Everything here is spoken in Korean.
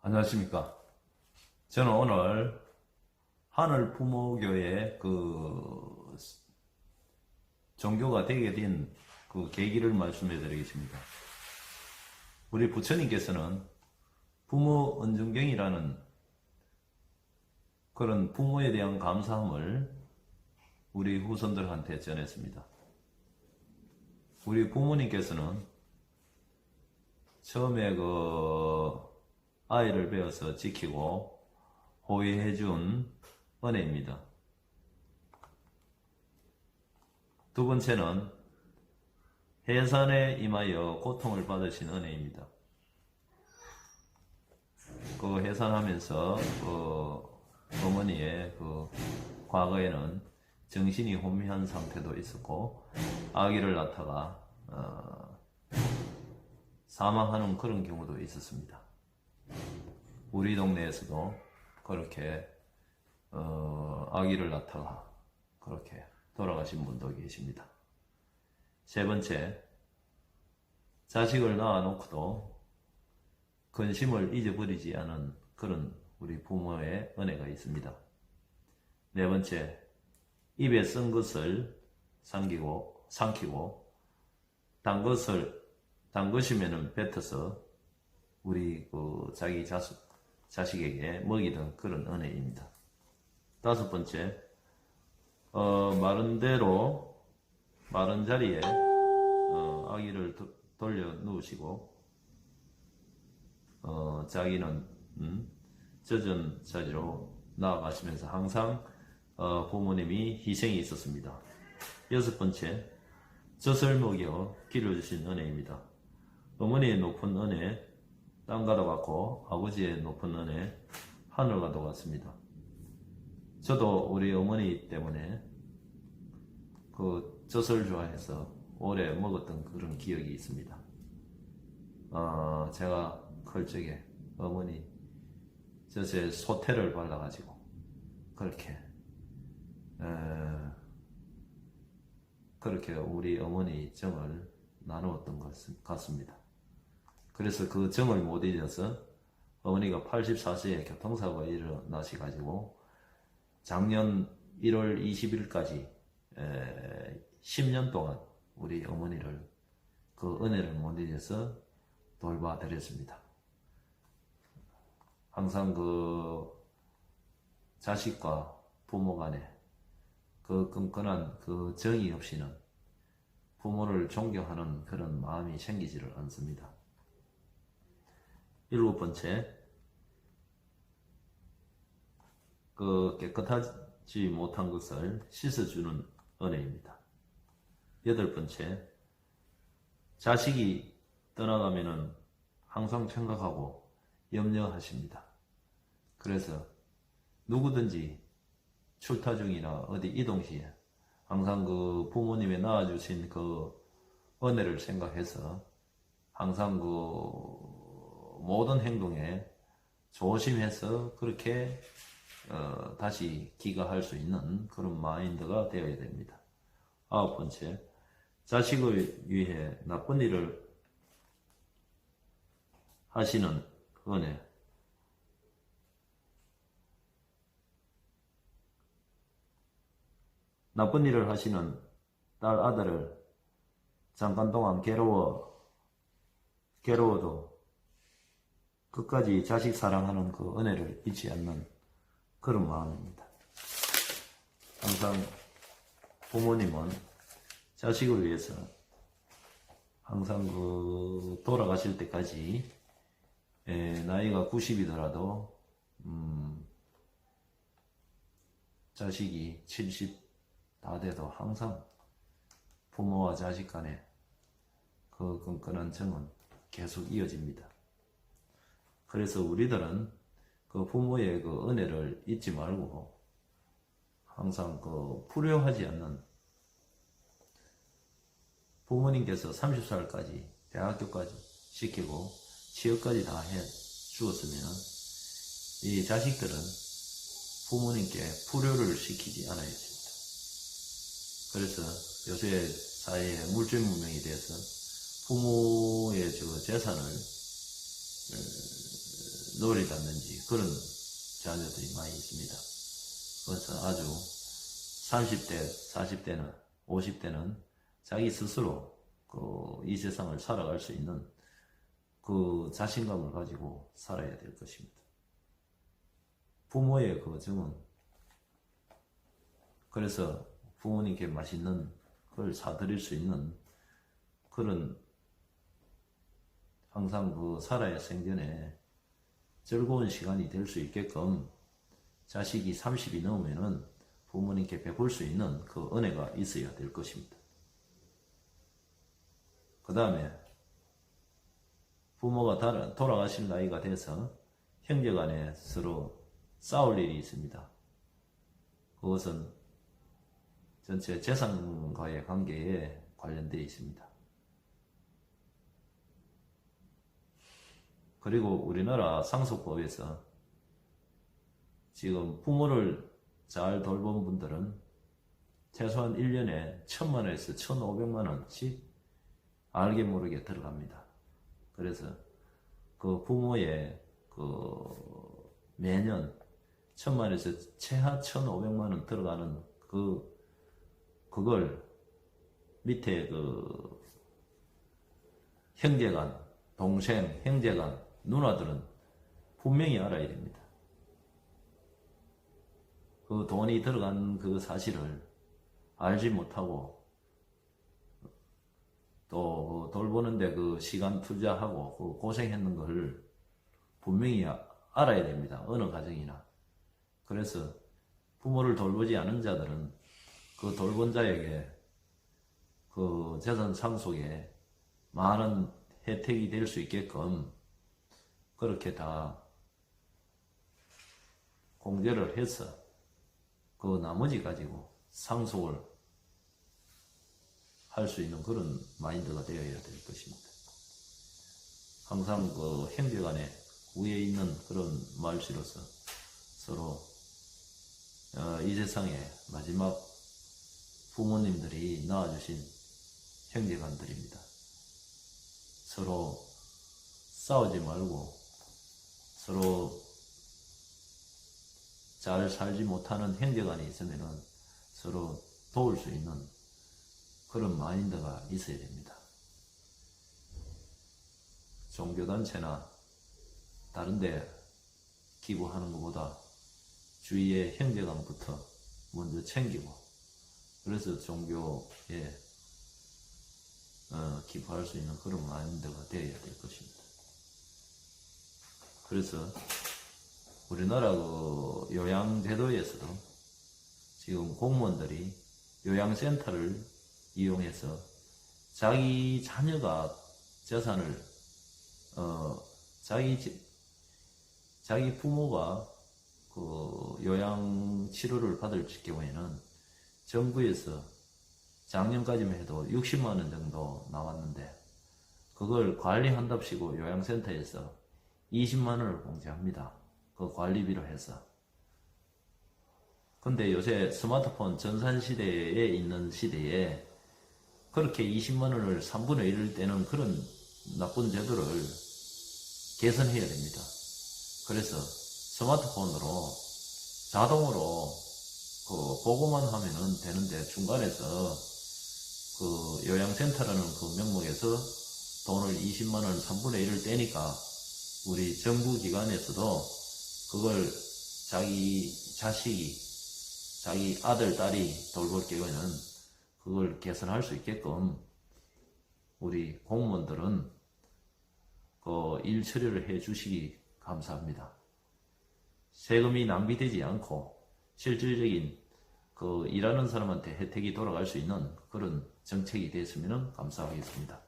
안녕하십니까. 저는 오늘 하늘 부모교회 그 종교가 되게 된 그 계기를 말씀해 드리겠습니다. 우리 부처님께서는 부모 은중경이라는 그런 부모에 대한 감사함을 우리 후손들한테 전했습니다. 우리 부모님께서는 처음에 그 아이를 배워서 지키고 호의해 준 은혜입니다. 두 번째는 해산에 임하여 고통을 받으신 은혜입니다. 그 해산하면서 그 어머니의 그 과거에는 정신이 혼미한 상태도 있었고 아기를 낳다가 어, 사망하는 그런 경우도 있었습니다. 우리 동네에서도 그렇게 어, 아기를 낳다가 그렇게 돌아가신 분도 계십니다. 세 번째, 자식을 낳아놓고도 근심을 잊어버리지 않은 그런 우리 부모의 은혜가 있습니다. 네 번째, 입에 쓴 것을 삼키고, 삼키고, 단 것을, 단 것이면은 뱉어서 우리 그 자기 자식, 자식에게 먹이던 그런 은혜입니다. 다섯 번째, 어, 마른 대로, 마른 자리에, 어, 아기를 도- 돌려 누우시고, 어, 자기는, 음, 젖은 자리로 나아가시면서 항상, 어, 부모님이 희생이 있었습니다. 여섯 번째, 젖을 먹여 기르주신 은혜입니다. 어머니의 높은 은혜, 땅과도 같고 아버지의 높은 은혜, 하늘과도 같습니다. 저도 우리 어머니 때문에 그 젖을 좋아해서 오래 먹었던 그런 기억이 있습니다. 어, 제가 클 적에 어머니 젖에 소태를 발라가지고 그렇게 에, 그렇게 우리 어머니 정을 나누었던 것 같습니다. 그래서 그 정을 못 잊어서 어머니가 84세에 교통사고가 일어나셔가지고 작년 1월 20일까지 10년 동안 우리 어머니를 그 은혜를 못 잊어서 돌봐드렸습니다. 항상 그 자식과 부모 간에 그 끈끈한 그 정이 없이는 부모를 존경하는 그런 마음이 생기지를 않습니다. 일곱 번째, 그 깨끗하지 못한 것을 씻어주는 은혜입니다. 여덟 번째, 자식이 떠나가면은 항상 생각하고 염려하십니다. 그래서 누구든지 출타 중이나 어디 이동 시에 항상 그 부모님의 낳아주신 그 은혜를 생각해서 항상 그 모든 행동에 조심해서 그렇게 어, 다시 귀가할 수 있는 그런 마인드가 되어야 됩니다. 아홉 번째, 자식을 위해 나쁜 일을 하시는 은혜. 나쁜 일을 하시는 딸 아들을 잠깐 동안 괴로워 괴로워도 끝까지 자식 사랑하는 그 은혜를 잊지 않는 그런 마음입니다. 항상 부모님은 자식을 위해서 항상 그 돌아가실 때까지 에, 나이가 90이더라도 음, 자식이 70 다 돼도 항상 부모와 자식 간에 그 끈끈한 정은 계속 이어집니다. 그래서 우리들은 그 부모의 그 은혜를 잊지 말고 항상 그 불효하지 않는 부모님께서 30살까지 대학교까지 시키고 취업까지 다 해 주었으면 이 자식들은 부모님께 불효를 시키지 않아야 됩니다. 그래서 요새 사회에 물질 문명이 돼서 부모의 저 재산을 노리다든지 그런 자녀들이 많이 있습니다. 그래서 아주 30대, 40대는, 50대는 자기 스스로 그 이 세상을 살아갈 수 있는 그 자신감을 가지고 살아야 될 것입니다. 부모의 그 정은 그래서 부모님께 맛있는 걸 사드릴 수 있는 그런 항상 그 살아야 생전에 즐거운 시간이 될 수 있게끔 자식이 30이 넘으면은 부모님께 베풀 수 있는 그 은혜가 있어야 될 것입니다. 그 다음에 부모가 다- 돌아가실 나이가 돼서 형제 간에 서로 싸울 일이 있습니다. 그것은 전체 재산과의 관계에 관련되어 있습니다. 그리고 우리나라 상속법에서 지금 부모를 잘 돌본 분들은 최소한 1년에 1000만 원에서 1500만 원씩 알게 모르게 들어갑니다. 그래서 그 부모의 그 매년 1000만 원에서 최하 1500만 원 들어가는 그 그걸 밑에 그 형제간, 동생, 형제간, 누나들은 분명히 알아야 됩니다. 그 돈이 들어간 그 사실을 알지 못하고 또 돌보는데 그 시간 투자하고 그 고생했는 걸 분명히 아- 알아야 됩니다. 어느 가정이나. 그래서 부모를 돌보지 않은 자들은 그 돌본 자에게 그 재산 상속에 많은 혜택이 될 수 있게끔 그렇게 다 공개를 해서 그 나머지 가지고 상속을 할 수 있는 그런 마인드가 되어야 될 것입니다. 항상 그 형제 간에 위에 있는 그런 말씨로서 서로 어, 이 세상에 마지막 부모님들이 낳아주신 형제간들입니다. 서로 싸우지 말고 서로 잘 살지 못하는 형제간이 있으면은 서로 도울 수 있는 그런 마인드가 있어야 됩니다. 종교단체나 다른데 기부하는 것보다 주위의 형제간부터 먼저 챙기고 그래서 종교에 어, 기부할 수 있는 그런 마인드가 되어야 될 것입니다. 그래서 우리나라 그 요양제도에서도 지금 공무원들이 요양센터를 이용해서 자기 자녀가 재산을 어 자기 지- 자기 부모가 그 요양 치료를 받을 경우에는 정부에서 작년까지만 해도 60만 원 정도 나왔는데 그걸 관리한답시고 요양센터에서 20만 원을 공제합니다. 그 관리비로 해서. 근데 요새 스마트폰 전산 시대에 있는 시대에 그렇게 20만 원을 3분의 1을 떼는 그런 나쁜 제도를 개선해야 됩니다. 그래서 스마트폰으로 자동으로 그 보고만 하면은 되는데 중간에서 그 요양센터라는 그 명목에서 돈을 20만 원 3분의 1을 떼니까 우리 정부 기관에서도 그걸 자기 자식이 자기 아들 딸이 돌볼 경우에는 그걸 개선할 수 있게끔 우리 공무원들은 그 일 처리를 해 주시기 감사합니다. 세금이 낭비되지 않고 실질적인 그 일하는 사람한테 혜택이 돌아갈 수 있는 그런 정책이 됐으면 감사하겠습니다.